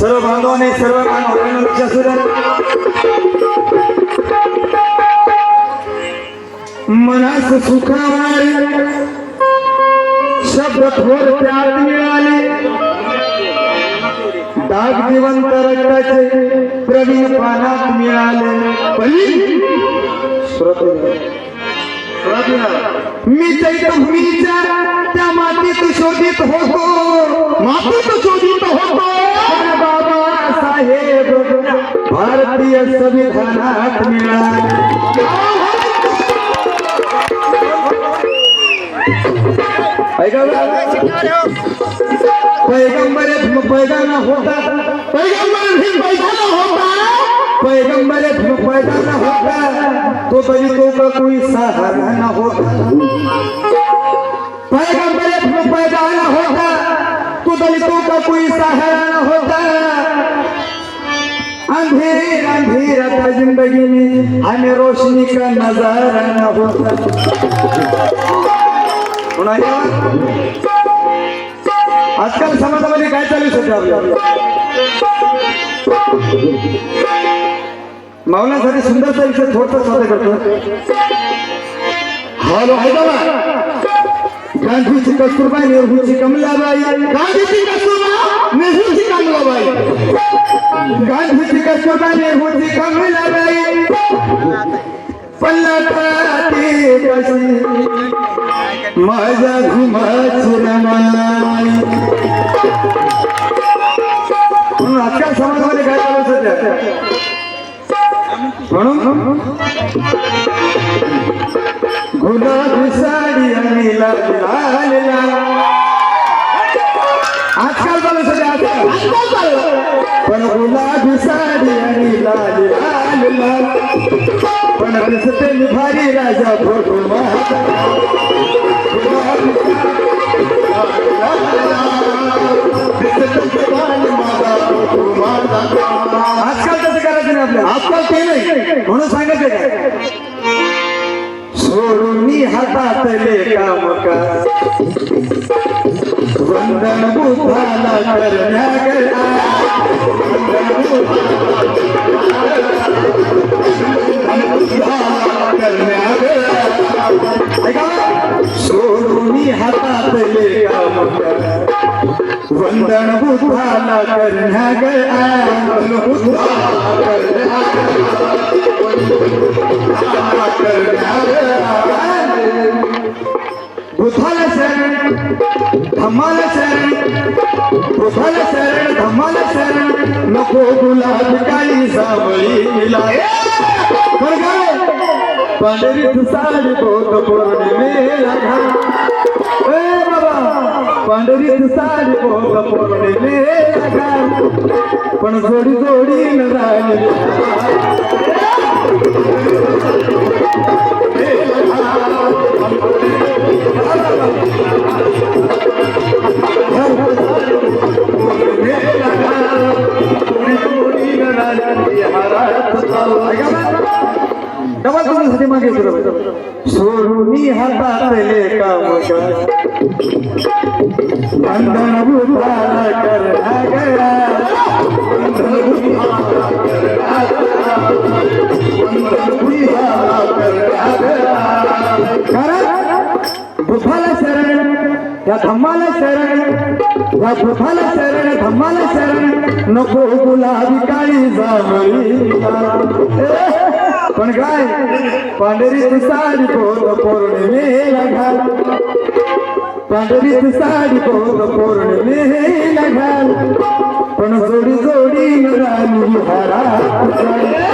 सर्व बांधवाने सर्व बांधवांना लक्ष असू द्या मनास सुखावारी शब्द थोर त्याग मिळाले. दाग दिवंत रक्ताचे प्रवीण पानात मिळाले पली मी चैतभूमीच्या त्या मातीत शोधित होतो. मातीत शोधित होतो. बाबा साहेब. भारतीय संविधानात मिळाले. ऐका बरं. पैगंबर पैदाना होता, पैगंबर भी पैदाना होता, पैगंबर भी पैदाना होता तो दलितों का कोई सहारा न होता। पैगंबर भी पैदाना होता तो दलितों का कोई सहारा न होता। अंधेर, अंधेरा था ज़िंदगी में, हमें रोशनी का नज़ारा न होता। कोणाला आजकाल समाजामध्ये काय चालू आपल्या मावल्यासाठी सुंदरचा विषय थोडसा सादर करतो हॅलो हैदराबाद गांधीची कस्तुरबाई नेहरूची कमलाबाई गांधीची कस्तुरबा नेहरूची कमलाबाई गांधीची कस्तुरबाई नेहरूची कमलाबाई पल्लाटी कशी माझ्या घुमाची रमाई म्हणून आजकाल समाजामध्ये काय चालू सध्या म्हणून गुलाबी साडी आणि लाल लाल आजकाल चालू सध्या आजकाल आजकाल चालू पण गुलाबी साडी आणि लाल लाल लाल पण दिसते मी भारी राजा फोटो आजकाल तसं करायचं नाही आपल्याला आजकाल ते नाही म्हणून सांगायचं काय सोडून मी हातातले काम का वंदन बुद्धाला करण्या गेला करण्या गेला का वंदन बुद्धाला करण्या गया। बुद्धाला करण्या बुद्धाला शरण धम्माला शरण बुद्धाला शरण धम्माला शरण नको गुलाब मिळाय पण काय पांढरीत साडी बोध पौर्णिमेला घाल पांढरीत साडी बोध पौर्णिमेला घाल पण जोडी जोडी न राहिली डबल तुमच्यासाठी मागे सोडून हातातले काम गुफाला शरण या धम्माला शरण या गुफाला शरण धम्माला शरण नको गुलाबी काळी जावळी पण काय पांढरी साडी पोर पौर्णिमेला घाल पांढरी साडी पोर पौर्णिमेला घाल पण जोडी जोडी राणी हारा